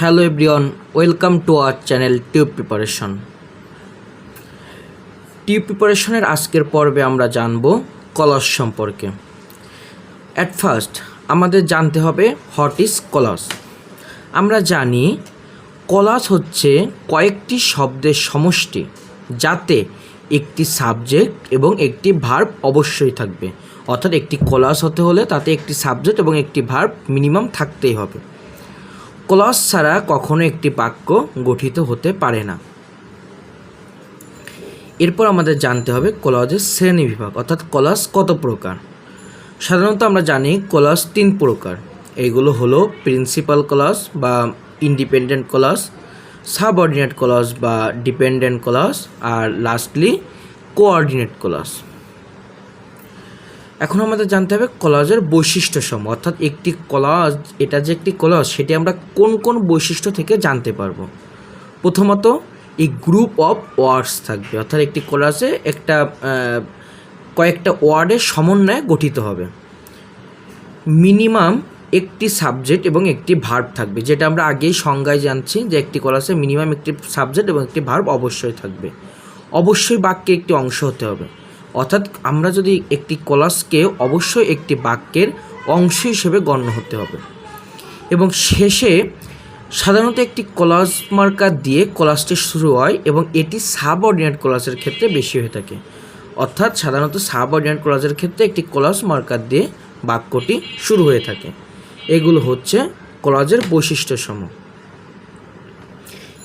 Hello everyone, welcome to our channel tube preparation. Tube প্রিপারেশনের আজকের পর্বে আমরা জানব কলস সম্পর্কে। অ্যাট ফার্স্ট আমাদের জানতে হবে হোয়াট ইজ কলস? আমরা জানি কলাস হচ্ছে কয়েকটি শব্দের সমষ্টি যাতে একটি সাবজেক্ট এবং একটি ভার্ব অবশ্যই থাকবে। অর্থাৎ একটি কলাস হতে হলে তাতে একটি সাবজেক্ট এবং একটি ভার্ব মিনিমাম থাকতেই হবে। ক্লস ছাড়া কখনো একটি বাক্য গঠিত হতে পারে না। এরপর আমাদের জানতে হবে কলাজের শ্রেণি বিভাগ, অর্থাৎ কলাস কত প্রকার? সাধারণত আমরা জানি কলাস তিন প্রকার। এইগুলো হলো প্রিন্সিপাল কলাস বা ইন্ডিপেন্ডেন্ট কলাস সাবঅর্ডিনেট কলাস বা ডিপেন্ডেন্ট কলাস, আর লাস্টলি কোঅর্ডিনেট কলাস। এখন আমাদের জানতে হবে কলাজের বৈশিষ্ট্য সমূহ। অর্থাৎ একটি কলাজ, এটা যে একটি কলাজ, সেটি আমরা কোন কোন বৈশিষ্ট্য থেকে জানতে পারব? প্রথমত, এই গ্রুপ অফ ওয়ার্ডস থাকবে। অর্থাৎ একটি কলাজে একটা কয়েকটা ওয়ার্ডের সমন্বয়ে গঠিত হবে। মিনিমাম একটি সাবজেক্ট এবং একটি ভার্ব থাকবে। যেটা আমরা আগেই সংজ্ঞায় জানছি যে একটি কলাসে মিনিমাম একটি সাবজেক্ট এবং একটি ভার্ব অবশ্যই থাকবে। অবশ্যই বাক্যে একটি অংশ হতে হবে। অর্থাৎ আমরা যদি একটি কলাসকে অবশ্যই একটি বাক্যের অংশ হিসেবে গণ্য হতে হবে। এবং শেষে সাধারণত একটি কলাস মার্কার দিয়ে কলাসটি শুরু হয় এবং এটি সাবঅর্ডিনেট কলাসের ক্ষেত্রে বেশি হয়ে থাকে। অর্থাৎ সাধারণত সাবঅর্ডিনেট কলাসের ক্ষেত্রে একটি কলাস মার্কার দিয়ে বাক্যটি শুরু হয়ে থাকে। এগুলো হচ্ছে কলাজের বৈশিষ্ট্য সমূহ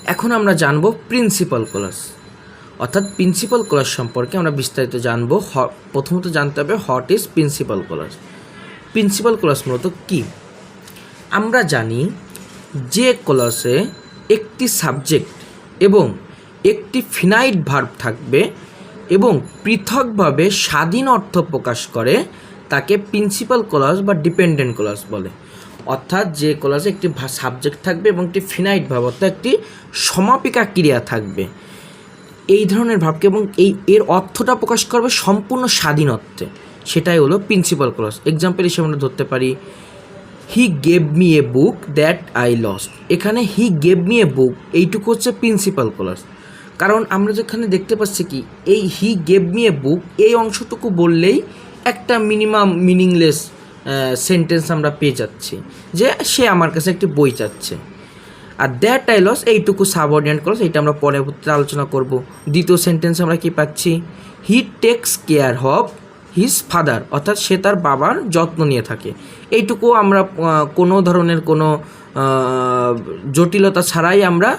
এখন আমরা জানব প্রিন্সিপাল ক্লাস। অর্থাৎ প্রিন্সিপাল ক্লাস সম্পর্কে আমরা বিস্তারিত জানব। প্রথমত জানতে হবে what is principal clause principal clause মূলত কী? আমরা জানি যে ক্লাসে একটি সাবজেক্ট এবং একটি ফিনাইট ভার্ব থাকবে এবং পৃথকভাবে স্বাধীন অর্থ প্রকাশ করে তাকে প্রিন্সিপাল ক্লাস বা ডিপেন্ডেন্ট ক্লাস বলে। অর্থাৎ যে ক্লাসে একটি সাবজেক্ট থাকবে এবং একটি ফিনাইট ভাব অর্থাৎ একটি সমাপিকা ক্রিয়া থাকবে। এই ধরনের ভাবকে এবং এই এর অর্থটা প্রকাশ করবে সম্পূর্ণ স্বাধীনত্বে। সেটাই হলো প্রিন্সিপাল ক্লস এক্সাম্পল হিসেবে আমরা ধরতে পারি he gave me a book that I lost এখানে হি গেভ মি এ বুক এইটুকু হচ্ছে প্রিন্সিপাল ক্লস কারণ আমরা যেখানে দেখতে পাচ্ছি কি, এই হি গেভ মি এ বুক এই অংশটুকু বললেই একটা মিনিমাম মিনিংলেস সেন্টেন্স আমরা পেয়ে যাচ্ছি, যে সে আমার কাছে একটি বই চাচ্ছে। আর দ্যাট আই লস এইটুকু সাবঅর্ডিনেট ক্লস এইটা আমরা পরবর্তীতে আলোচনা করব। দ্বিতীয় সেন্টেন্স আমরা কি পাচ্ছি? He takes care of his father অর্থাৎ সে তার বাবার যত্ন নিয়ে থাকে। এইটুকু আমরা কোনো ধরনের কোনো জটিলতা ছাড়াই আমরা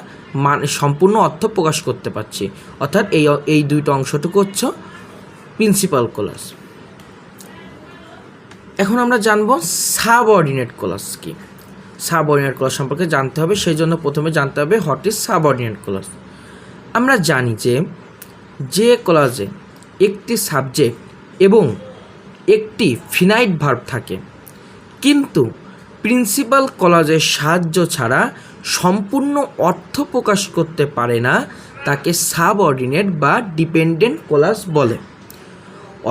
মান, সম্পূর্ণ অর্থ প্রকাশ করতে পারছি। অর্থাৎ এই এই দুইটা অংশটুকু হচ্ছে প্রিন্সিপাল ক্লাস এখন আমরা জানব সাবঅর্ডিনেট ক্লাস কি। সাবঅর্ডিনেট ক্লাস সম্পর্কে জানতে হবে, সেই জন্য প্রথমে জানতে হবে হোয়াট ইজ সাবঅর্ডিনেট ক্লাস আমরা জানি যে যে ক্লাসে একটি সাবজেক্ট এবং একটি ফিনাইট ভার্ব থাকে, কিন্তু প্রিন্সিপাল কলাজের সাহায্য ছাড়া সম্পূর্ণ অর্থ প্রকাশ করতে পারে না, তাকে সাবঅর্ডিনেট বা ডিপেন্ডেন্ট ক্লাস বলে।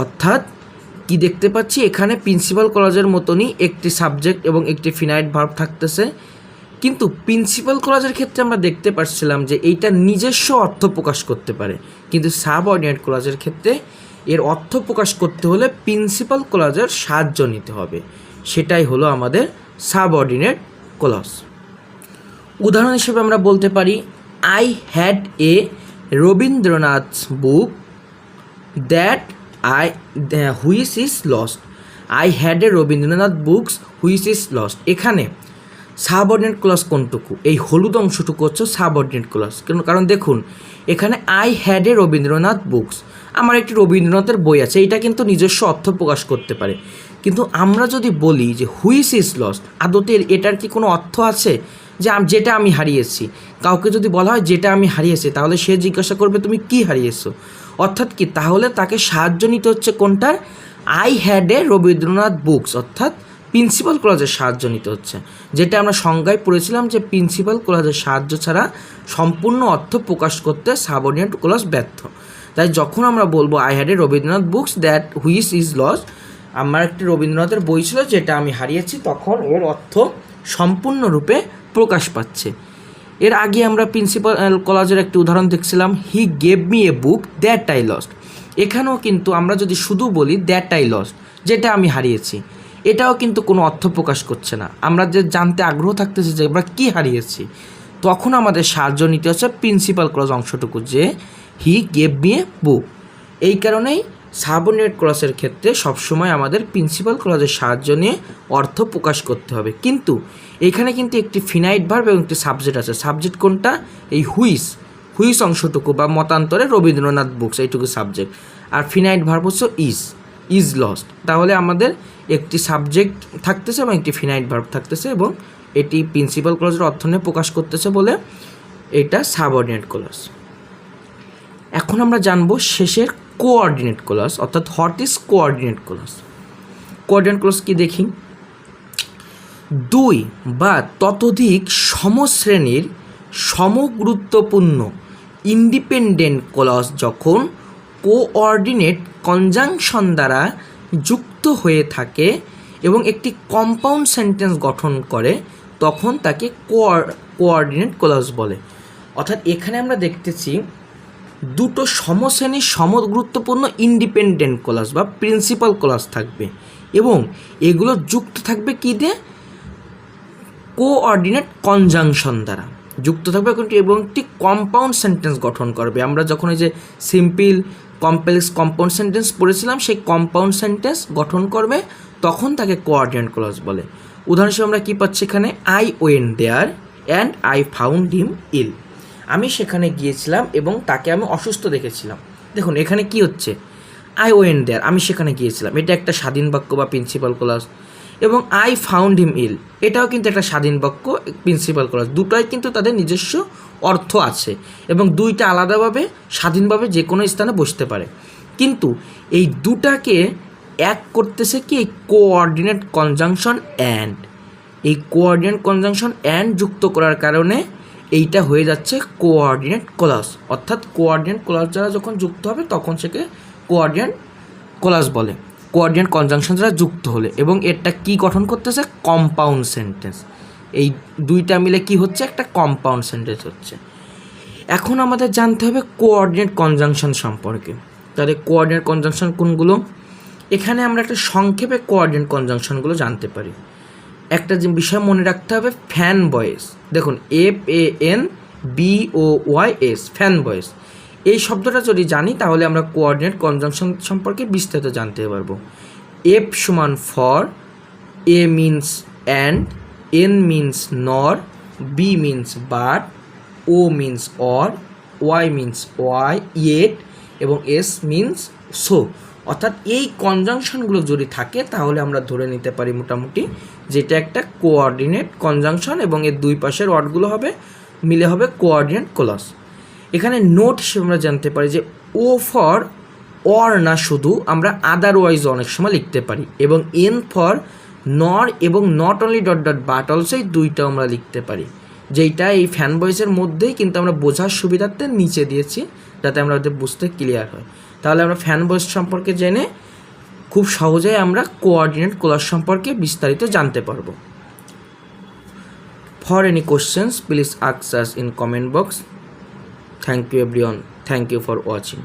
অর্থাৎ কি দেখতে পাচ্ছি? এখানে প্রিন্সিপাল কলেজের মতনই একটি সাবজেক্ট এবং একটি ফিনাইট ভার্ব থাকতেছে। কিন্তু প্রিন্সিপাল কলেজের ক্ষেত্রে আমরা দেখতে পাচ্ছিলাম যে এইটা নিজস্ব অর্থ প্রকাশ করতে পারে। কিন্তু সাবঅর্ডিনেট কলেজের ক্ষেত্রে এর অর্থ প্রকাশ করতে হলে প্রিন্সিপাল কলেজের সাহায্য নিতে হবে। সেটাই হলো আমাদের সাবঅর্ডিনেট ক্লস উদাহরণ হিসেবে আমরা বলতে পারি I had a Rabindranath book that I which is lost I had a Rabindranath books which is lost এখানে সাবঅর্ডিনেট ক্লাস কোনটুকু? এই হলুদ অংশটুকু হচ্ছে সাবঅর্ডিনেট ক্লাস কারণ দেখুন, এখানে I had a Rabindranath books আমার একটি রবীন্দ্রনাথের বই আছে, এটা কিন্তু নিজস্ব অর্থ প্রকাশ করতে পারে। কিন্তু আমরা যদি বলি যে হুইস ইজ লস্ট আদতে এটার কি কোনো অর্থ আছে? যে যেটা আমি হারিয়েছি। কাউকে যদি বলা হয় যেটা আমি হারিয়েছি, তাহলে সে জিজ্ঞাসা করবে, তুমি কি হারিয়েছো? অর্থাৎ কি? তাহলে তাকে সাহায্য নিতে হচ্ছে কোনটার? I had a Rabindranath books অর্থাৎ প্রিন্সিপাল কলেজের সাহায্য নিতে হচ্ছে। যেটা আমরা সংজ্ঞায় পড়েছিলাম যে প্রিন্সিপাল কলেজের সাহায্য ছাড়া সম্পূর্ণ অর্থ প্রকাশ করতে সাবঅর্ডিনেট ক্লাস ব্যর্থ। তাই যখন আমরা বলব I had a Rabindranath books that which is lost আমার একটি রবীন্দ্রনাথের বই ছিল যেটা আমি হারিয়েছি, তখন এর অর্থ সম্পূর্ণরূপে প্রকাশ পাচ্ছে। এর আগে আমরা প্রিন্সিপাল কলেজের একটি উদাহরণ দেখছিলাম। He gave me a book that I lost এখানেও কিন্তু আমরা যদি শুধু বলি দ্যাট আই লস্ট যেটা আমি হারিয়েছি। এটাও কিন্তু কোনো অর্থ প্রকাশ করছে না। আমরা যে জানতে আগ্রহ থাকতেছি যে আমরা কী হারিয়েছি, তখন আমাদের সাহায্য নিতে হচ্ছে প্রিন্সিপাল ক্লজ অংশটুকু যে হি গেভ মি এ বুক এই কারণেই সাবঅর্ডিনেট ক্লসের ক্ষেত্রে সবসময় আমাদের প্রিন্সিপাল ক্লজের সাহায্য নিয়ে অর্থ প্রকাশ করতে হবে। কিন্তু এখানে কিন্তু একটি ফিনাইট ভার্ব এবং একটি সাবজেক্ট আছে। সাবজেক্ট কোনটা? এই হুইস। হুইস অংশটুকু বা মতান্তরে রবীন্দ্রনাথ বুকস, এইটুকু সাবজেক্ট। আর ফিনাইট ভার্ব হচ্ছে ইজ। Is lost. তাহলে আমাদের একটি সাবজেক্ট থাকতেছে এবং একটি ফিনাইট ভার্ব থাকতেছে এবং এটি প্রিন্সিপাল ক্লজের অর্থ নিয়ে প্রকাশ করতেছে বলে এটা সাবঅর্ডিনেট ক্লজ এখন আমরা জানব শেষের কোঅর্ডিনেট ক্লস, অর্থাৎ what is coordinate clause. Coordinate clause কি দেখি? দুই বা ততোধিক সমশ্রেণীর সমগুরুত্বপূর্ণ ইন্ডিপেন্ডেন্ট ক্লস যখন কোঅর্ডিনেট কনজাংশন দ্বারা যুক্ত হয়ে থাকে এবং একটি কম্পাউন্ড সেন্টেন্স গঠন করে, তখন তাকে কোঅর্ডিনেট ক্লস বলে। অর্থাৎ এখানে আমরা দেখতেছি দুটো সমশ্রেণীর সম গুরুত্বপূর্ণ ইন্ডিপেন্ডেন্ট ক্লাস বা প্রিন্সিপাল ক্লাস থাকবে। এবং এগুলো যুক্ত থাকবে কী দিয়ে? কোঅর্ডিনেট কনজাংশন দ্বারা। যুক্ত থাকবে এবং একটি কম্পাউন্ড সেন্টেন্স গঠন করবে। আমরা যখন এই যে সিম্পল কমপ্লেক্স কম্পাউন্ড সেন্টেন্স পড়েছিলাম, সেই কম্পাউন্ড সেন্টেন্স গঠন করবে, তখন তাকে কোঅর্ডিনেট ক্লজ বলে। উদাহরণস্বরূপ আমরা কী পাচ্ছি এখানে? I went there and I found him ill আমি সেখানে গিয়েছিলাম এবং তাকে আমি অসুস্থ দেখেছিলাম। দেখুন, এখানে কি হচ্ছে? আই ওয়েন দেয়ার আমি সেখানে গিয়েছিলাম। এটা একটা স্বাধীন বাক্য বা প্রিন্সিপাল ক্লাস এবং আই ফাউন্ড হিম ইল এটাও কিন্তু একটা স্বাধীন বাক্য প্রিন্সিপাল ক্লাস দুটোই কিন্তু তাদের নিজস্ব অর্থ আছে এবং দুইটা আলাদাভাবে, স্বাধীনভাবে যে কোনো স্থানে বসতে পারে। কিন্তু এই দুটাকে এক করতেছে কি? এই কোঅর্ডিনেট কনজাংশন অ্যান্ড এই কোঅর্ডিনেট কনজাংশন অ্যান্ড যুক্ত করার কারণে এইটা হয়ে যাচ্ছে কোঅর্ডিনেট কোলাস অর্থাৎ কোঅর্ডিনেট কোলাস দ্বারা যখন যুক্ত হবে, তখন সেকে কোঅর্ডিনেট কোলাস বলে। কোঅর্ডিনেট কনজাংশন দ্বারা যুক্ত হলে। এবং এটা কি গঠন করতেছে? কম্পাউন্ড সেন্টেন্স এই দুইটা মিলে কি হচ্ছে? একটা কম্পাউন্ড সেন্টেন্স হচ্ছে। এখন আমাদের জানতে হবে কোঅর্ডিনেট কনজাংশন সম্পর্কে। তাহলে কোঅর্ডিনেট কনজাংশন কোনগুলো? এখানে আমরা একটা সংক্ষেপে কোঅর্ডিনেট কনজাংশনগুলো জানতে পারি। একটা বিষয় মনে রাখতে হবে ফ্যান বয়েস দেখুন F A N B O Y S FANBOYS এই শব্দটা যদি জানি, তাহলে আমরা কোঅর্ডিনেট কনজাংশন সম্পর্কে বিস্তারিত জানতে পারব। এফ সমান for A means and N means nor B means but O means or Y means Y yet এবং এস মিনস সো অর্থাৎ এই কনজাংশনগুলো যদি থাকে, তাহলে আমরা ধরে নিতে পারি মোটামুটি যেটা একটা কোঅর্ডিনেট কনজাংশন এবং এর দুই পাশের ওয়ার্ডগুলো হবে, মিলে হবে কোঅর্ডিনেট ক্লস এখানে নোট হিসেবে আমরা জানতে পারি যে ও ফর অর না শুধু, আমরা আদারওয়াইজ অনেক সময় লিখতে পারি এবং এন ফর নর এবং not only dot dot but also এই দুইটাও আমরা লিখতে পারি। যেইটা এই ফ্যান বয়েসের মধ্যেই কিন্তু আমরা বোঝার সুবিধার্থে নিচে দিয়েছি, যাতে আমরা ওদের বুঝতে ক্লিয়ার হয়। তাহলে আমরা ফ্যান বয়েস সম্পর্কে জেনে খুব সহজেই আমরা কোঅর্ডিনেট কোলার সম্পর্কে বিস্তারিত জানতে পারব। For any questions please us in comment box thank you everyone thank you for watching